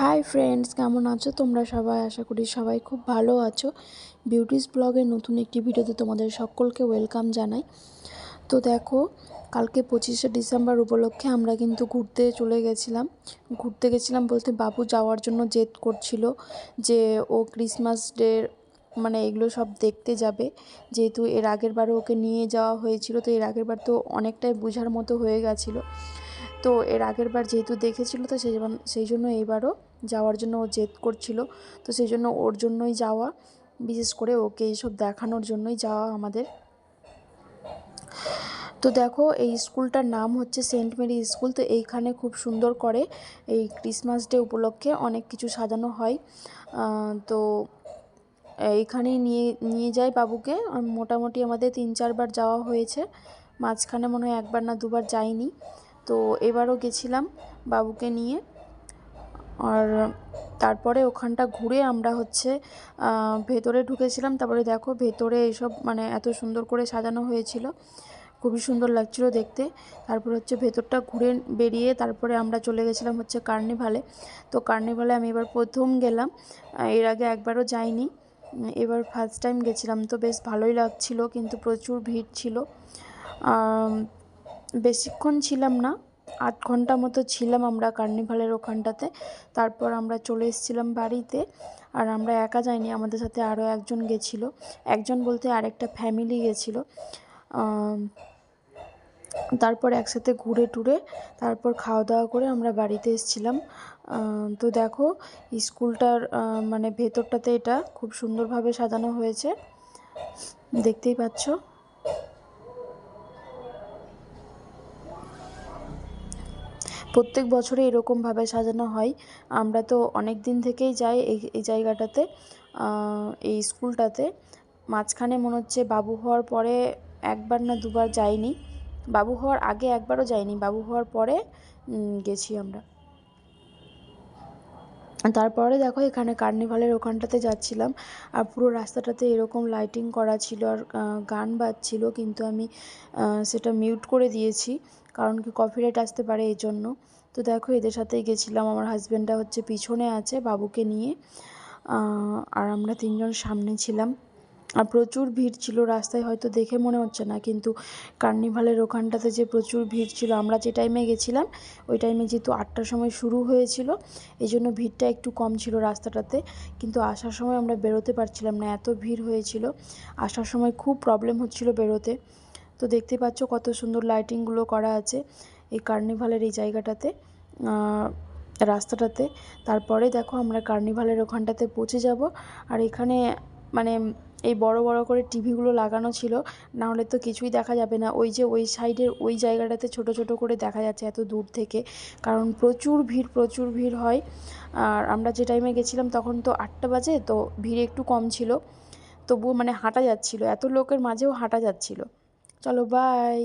Hi friends কেমন আছো? তোমরা সবাই? আশা করি সবাই খুব ভালো আছো। বিউটিস ব্লগের নতুন একটি ভিডিওতে তোমাদের সকলকে ওয়েলকাম জানাই। তো দেখো, কালকে পঁচিশে ডিসেম্বর উপলক্ষে আমরা কিন্তু ঘুরতে চলে গেছিলাম। ঘুরতে গেছিলাম বলতে বাবু যাওয়ার জন্য জেদ করছিল যে ও ক্রিসমাস ডে মানে এগুলো সব দেখতে যাবে। যেহেতু এর আগের বারও ওকে নিয়ে যাওয়া হয়েছিল, তো এর আগের বার তো অনেকটাই বোঝার মতো হয়ে গেছিল। তো এর আগের বার যেহেতু দেখেছিল, তো সেই সেই জন্য এইবারও যাওয়ার জন্য ও জেদ করছিল। তো সেই জন্য ওর জন্যই যাওয়া, বিশেষ করে ওকে এইসব দেখানোর জন্যই যাওয়া আমাদের। তো দেখো, এই স্কুলটার নাম হচ্ছে সেন্ট মেরি স্কুল। তো এইখানে খুব সুন্দর করে এই ক্রিসমাস ডে উপলক্ষে অনেক কিছু সাজানো হয়। তো এইখানেই নিয়ে নিয়ে যায় বাবুকে। মোটামুটি আমাদের তিন চারবার যাওয়া হয়েছে। মাঝখানে মনে হয় একবার না দুবার যাইনি। তো এবারও গেছিলাম বাবুকে নিয়ে। আর তারপরে ওখানটা ঘুরে আমরা হচ্ছে ভেতরে ঢুকেছিলাম। তারপরে দেখো ভেতরে এইসব মানে এত সুন্দর করে সাজানো হয়েছিল। খুবই সুন্দর লাগছিল দেখতে। তারপর হচ্ছে ভেতরটা ঘুরে বেরিয়ে তারপরে আমরা চলে গেছিলাম হচ্ছে কার্নিভালে। তো কার্নিভালে আমি এবার প্রথম গেলাম। এর আগে একবারও যাইনি। এবার ফার্স্ট টাইম গেছিলাম। তো বেশ ভালোই লাগছিল, কিন্তু প্রচুর ভিড় ছিল। বেশিক্ষণ ছিলাম না আট ঘণ্টা মতো ছিলাম আমরা কার্নিভালের ওখানটাতে। তারপর আমরা চলে এসেছিলাম বাড়িতে আর আমরা একা যাইনি, আমাদের সাথে আরও একজন গেছিল। একজন বলতে আরেকটা ফ্যামিলি গেছিল। তারপর একসাথে ঘুরে টুরে তারপর খাওয়া দাওয়া করে আমরা বাড়িতে এসেছিলাম। তো দেখো, স্কুলটার মানে ভেতরটাতে এটা খুব সুন্দরভাবে সাজানো হয়েছে। দেখতেই পাচ্ছ? প্রত্যেক বছরে এরকমভাবে সাজানো হয়। আমরা তো অনেক দিন থেকেই যাই এই জায়গাটাতে এই স্কুলটাতে। মাঝখানে মনে হচ্ছে বাবু হওয়ার পরে একবার না দুবার যাইনি। বাবু হওয়ার আগে একবারও যাইনি, বাবু হওয়ার পরে গেছি আমরা। তারপরে দেখো এখানে কার্নিভালের ওখানটাতে যাচ্ছিলাম আর পুরো রাস্তাটাতে এরকম লাইটিং করা ছিল আর গান বাজছিল কিন্তু আমি সেটা মিউট করে দিয়েছি। কারণ কি কপিরাইট আসতে পারে এই জন্য। তো দেখো, এদের সাথেই গেছিলাম। আমার হাজব্যান্ডটা হচ্ছে পিছনে আছে বাবুকে নিয়ে। আর আমরা তিনজন সামনে ছিলাম। আর প্রচুর ভিড় ছিল রাস্তায়, হয়তো দেখে মনে হচ্ছে না। কিন্তু কার্নিভালের ওখানটাতে যে প্রচুর ভিড় ছিল, আমরা যে টাইমে গেছিলাম, ওই টাইমে যেহেতু আটটার সময় শুরু হয়েছিল, এই জন্য ভিড়টা একটু কম ছিল রাস্তাটাতে। কিন্তু আসার সময় আমরা বেরোতে পারছিলাম না, এত ভিড় হয়েছিল। আসার সময় খুব প্রবলেম হচ্ছিল বেরোতে। তো দেখতে পাচ্ছ কত সুন্দর লাইটিংগুলো করা আছে এই কার্নিভালের এই জায়গাটাতে রাস্তাটাতে। তারপরে দেখো আমরা কার্নিভালের ওখানটাতে পৌঁছে যাব। আর এখানে মানে এই বড় বড় করে টিভিগুলো লাগানো ছিল না হলে তো কিছুই দেখা যাবে না। ওই যে ওই সাইডের ওই জায়গাটাতে ছোট ছোট করে দেখা যাচ্ছে এত দূর থেকে, কারণ প্রচুর ভিড় প্রচুর ভিড় হয়। আর আমরা যে টাইমে গেছিলাম তখন তো আটটা বাজে, তো ভিড় একটু কম ছিল। তবুও মানে হাঁটা যাচ্ছিল, এত লোকের মাঝেও হাঁটা যাচ্ছিল। চলো বাই